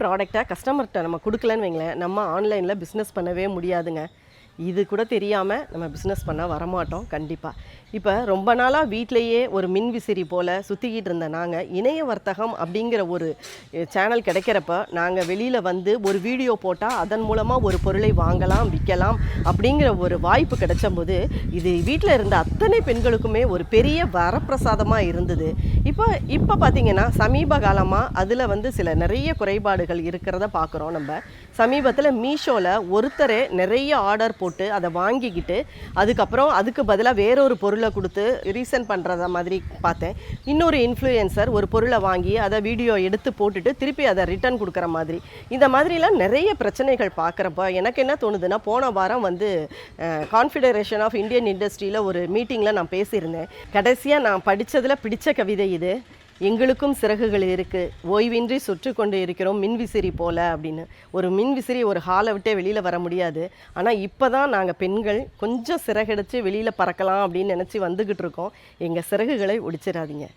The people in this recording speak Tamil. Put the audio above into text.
ப்ராடக்டை கஸ்டமர்கிட்ட நம்ம கொடுக்கலன்னு வைங்களேன் நம்ம ஆன்லைனில் பிஸ்னஸ் பண்ணவே முடியாதுங்க. இது கூட தெரியாமல் நம்ம பிஸ்னஸ் பண்ண வரமாட்டோம் கண்டிப்பாக இப்போ ரொம்ப நாளாக வீட்டிலையே ஒரு மின் விசிறி போல் சுற்றிக்கிட்டு இருந்த நாங்கள் இணைய வர்த்தகம் அப்படிங்கிற ஒரு சேனல் கிடைக்கிறப்ப நாங்கள் வெளியில் வந்து ஒரு வீடியோ போட்டால் அதன் மூலமாக ஒரு பொருளை வாங்கலாம் விற்கலாம் அப்படிங்கிற ஒரு வாய்ப்பு கிடைச்சம்போது இது வீட்டில் இருந்த அத்தனை பெண்களுக்குமே ஒரு பெரிய வரப்பிரசாதமாக இருந்தது. இப்போ இப்போ பார்த்தீங்கன்னா சமீப காலமாக அதில் வந்து சில நிறைய குறைபாடுகள் இருக்கிறத பார்க்குறோம் நம்ம. சமீபத்தில் மீஷோவில் ஒருத்தரே நிறைய ஆர்டர் போட்டு அதை வாங்கிக்கிட்டு அதுக்கப்புறம் அதுக்கு பதிலாக வேறொரு பொருளை கொடுத்து ரீசன் பண்ணுறத மாதிரி பார்த்தேன். இன்னொரு இன்ஃப்ளூயன்சர் ஒரு பொருளை வாங்கி அதை வீடியோ எடுத்து போட்டுட்டு திருப்பி அதை ரிட்டர்ன் கொடுக்குற மாதிரி. இந்த மாதிரிலாம் நிறைய பிரச்சனைகள் பார்க்குறப்ப எனக்கு என்ன தோணுதுன்னா போன வாரம் வந்து கான்ஃபிடரேஷன் ஆஃப் இந்தியன் இண்டஸ்ட்ரியில் ஒரு மீட்டிங்கில் நான் பேசியிருந்தேன். கடைசியாக நான் படித்ததில் பிடித்த கவிதை இது. எங்களுக்கும் சிறகுகள் இருக்குது ஓய்வின்றி சுற்றி கொண்டு இருக்கிறோம் மின்விசிறி போல அப்படின்னு. ஒரு மின்விசிறி ஒரு ஹாலை விட்டே வெளியில் வர முடியாது. ஆனால் இப்போ தான் நாங்கள் பெண்கள் கொஞ்சம் சிறகடிச்சு வெளியில் பறக்கலாம் அப்படின்னு நினச்சி வந்துக்கிட்டு இருக்கோம். எங்கள் சிறகுகளை ஒடிச்சிடாதீங்க.